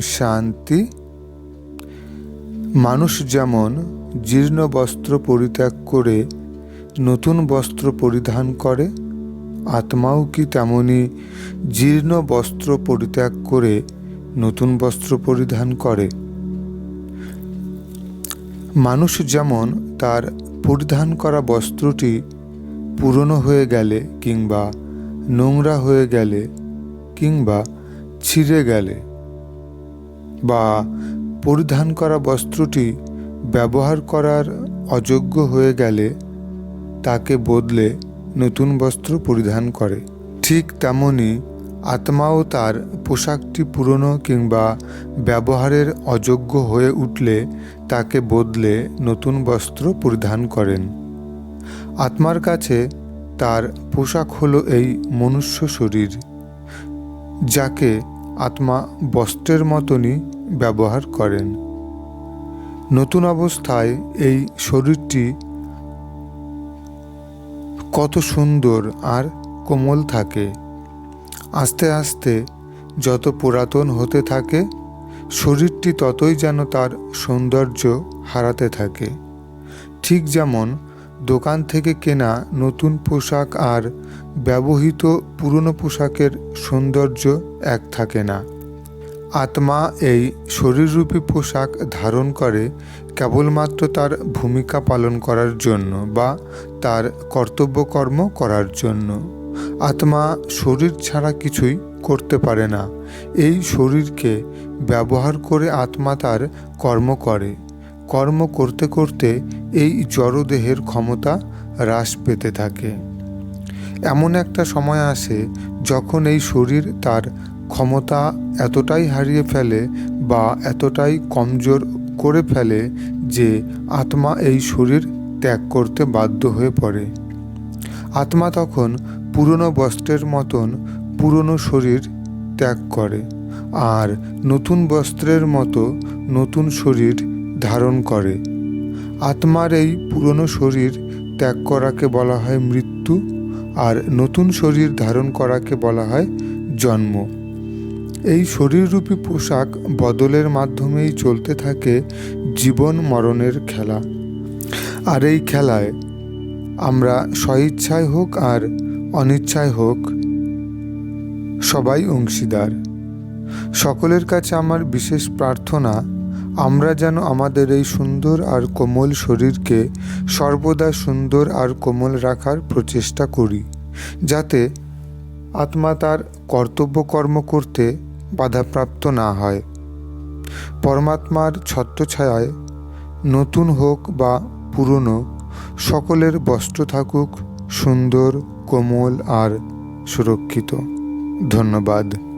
শান্তি। মানুষ যেমন জীর্ণ বস্ত্র পরিত্যাগ করে নতুন বস্ত্র পরিধান করে, আত্মাও কি তেমনি জীর্ণ বস্ত্র পরিত্যাগ করে নতুন বস্ত্র পরিধান করে? মানুষ যেমন তার পরিধান করা বস্ত্রটি পুরনো হয়ে গেলে কিংবা নোংরা হয়ে গেলে কিংবা ছিঁড়ে গেলে বা পরিধান করা বস্ত্রটি ব্যবহার করার অযোগ্য হয়ে গেলে তাকে বদলে নতুন বস্ত্র পরিধান করে। ঠিক তেমনি আত্মাও তার পোশাকটি পুরনো কিংবা ব্যবহারের অযোগ্য হয়ে উঠলে তাকে বদলে নতুন বস্ত্র পরিধান করেন। আত্মার কাছে তার পোশাক হলো এই মনুষ্য শরীর, যাকে আত্মা বস্ত্রের মতনই ব্যবহার করেন। নতুন অবস্থায় এই শরীরটি কত সুন্দর আর কোমল থাকে। আস্তে আস্তে যত পুরাতন হতে থাকে, শরীরটি ততই যেন তার সৌন্দর্য হারাতে থাকে। ঠিক যেমন দোকান থেকে কেনা নতুন পোশাক আর ব্যবহৃত পুরনো পোশাকের সৌন্দর্য এক থাকে না। আত্মা এই শরীররূপী পোশাক ধারণ করে কেবলমাত্র তার ভূমিকা পালন করার জন্য বা তার কর্তব্যকর্ম করার জন্য। আত্মা শরীর ছাড়া কিছুই করতে পারে না। এই শরীরকে ব্যবহার করে আত্মা তার কর্ম করে। কর্ম করতে করতে এই জড়দেহের ক্ষমতা হ্রাস পেতে থাকে। এমন একটা সময় আসে যখন এই শরীর তার ক্ষমতা এতটাই হারিয়ে ফেলে বা এতটাই কমজোর করে ফেলে যে আত্মা এই শরীর ত্যাগ করতে বাধ্য হয়ে পড়ে। আত্মা তখন পুরনো বস্ত্রের মতন পুরনো শরীর ত্যাগ করে আর নতুন বস্ত্রের মতো নতুন শরীর ধারণ করে। আত্মার এই পুরনো শরীর ত্যাগ করাকে বলা হয় মৃত্যু, আর নতুন শরীর ধারণ করাকে বলা হয় জন্ম। এই শরীররূপী পোশাক বদলের মাধ্যমেই চলতে থাকে জীবন মরণের খেলা। আর এই খেলায় আমরা স্বইচ্ছায় হোক আর অনিচ্ছায় হোক, সবাই অংশীদার। সকলের কাছে আমার বিশেষ প্রার্থনা আমরা যেন আমাদের এই সুন্দর আর কোমল শরীরকে সর্বদা সুন্দর আর কোমল রাখার প্রচেষ্টা করি, যাতে আত্মা তার কর্তব্য কর্ম করতে বাধাপ্রাপ্ত না হয়। পরমাত্মার ছত্রছায়ায় নতুন হোক বা পুরনো, সকলের বস্ত্র থাকুক সুন্দর, কোমল আর সুরক্ষিত। ধন্যবাদ।